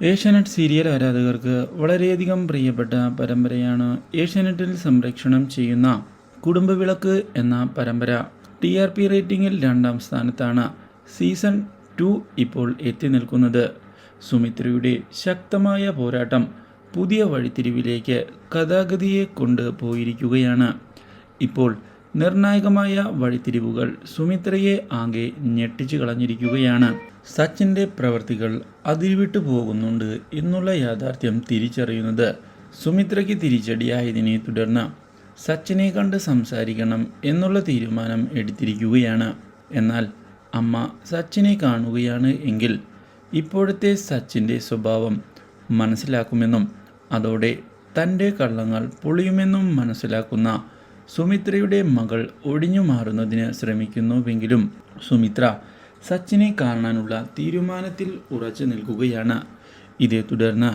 Asianet serial ആരാധകർക്ക് വളരെയധികം പ്രിയപ്പെട്ട പരമ്പരയാണ് ഏഷ്യാനെറ്റിൽ സംരക്ഷണം ചെയ്യുന്ന കുടുംബവിളക്ക് എന്ന പരമ്പര. ടി ആർ പി റേറ്റിംഗിൽ രണ്ടാം സ്ഥാനത്താണ് സീസൺ ടു ഇപ്പോൾ എത്തി നിൽക്കുന്നത്. സുമിത്രയുടെ ശക്തമായ പോരാട്ടം പുതിയ വഴിത്തിരിവിലേക്ക് കഥാഗതിയെ കൊണ്ട് പോയിരിക്കുകയാണ് ഇപ്പോൾ നിർണായകമായ വഴിത്തിരിവുകൾ സുമിത്രയെ ആകെ ഞെട്ടിച്ചു കളഞ്ഞിരിക്കുകയാണ്. സച്ചിന്റെ പ്രവർത്തികൾ അതിരുവിട്ടു പോകുന്നുണ്ട് എന്നുള്ള യാഥാർത്ഥ്യം തിരിച്ചറിയുന്നത് സുമിത്രയ്ക്ക് തിരിച്ചടിയായതിനെ തുടർന്ന് സച്ചിനെ കണ്ട് സംസാരിക്കണം എന്നുള്ള തീരുമാനം എടുത്തിരിക്കുകയാണ്. എന്നാൽ അമ്മ സച്ചിനെ കാണുകയാണ് എങ്കിൽ ഇപ്പോഴത്തെ സച്ചിന്റെ സ്വഭാവം മനസ്സിലാക്കുമെന്നും അതോടെ തന്റെ കള്ളങ്ങൾ പൊളിയുമെന്നും മനസ്സിലാക്കുന്ന സുമിത്രയുടെ മകൾ ഒടിഞ്ഞു മാറുന്നതിന് ശ്രമിക്കുന്നുവെങ്കിലും സുമിത്ര സച്ചിനെ കാണാനുള്ള തീരുമാനത്തിൽ ഉറച്ചു നിൽക്കുകയാണ്. ഇതേ തുടർന്ന്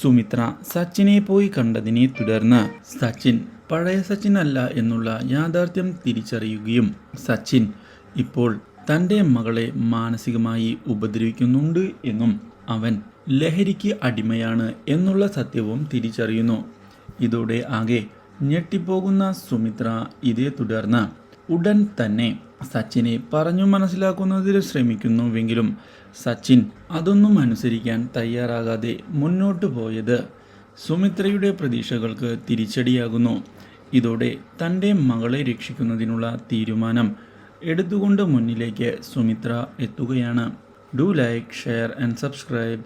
സുമിത്ര സച്ചിനെ പോയി കണ്ടതിനെ തുടർന്ന് സച്ചിൻ പഴയ സച്ചിൻ അല്ല എന്നുള്ള യാഥാർത്ഥ്യം തിരിച്ചറിയുകയും സച്ചിൻ ഇപ്പോൾ തന്റെ മകളെ മാനസികമായി ഉപദ്രവിക്കുന്നുണ്ട് എന്നും അവൻ ലഹരിക്ക് അടിമയാണ് എന്നുള്ള സത്യവും തിരിച്ചറിയുന്നു. ഇതോടെ ആകെ ഞെട്ടിപ്പോകുന്ന സുമിത്ര ഇതേ തുടർന്ന് ഉടൻ തന്നെ സച്ചിനെ പറഞ്ഞു മനസ്സിലാക്കുന്നതിൽ ശ്രമിക്കുന്നുവെങ്കിലും സച്ചിൻ അതൊന്നും അനുസരിക്കാൻ തയ്യാറാകാതെ മുന്നോട്ടു പോയത് സുമിത്രയുടെ പ്രതീക്ഷകൾക്ക് തിരിച്ചടിയാകുന്നു. ഇതോടെ തന്റെ മകളെ രക്ഷിക്കുന്നതിനുള്ള തീരുമാനം എടുത്തുകൊണ്ട് മുന്നിലേക്ക് സുമിത്ര എത്തുകയാണ്. Do like share and subscribe.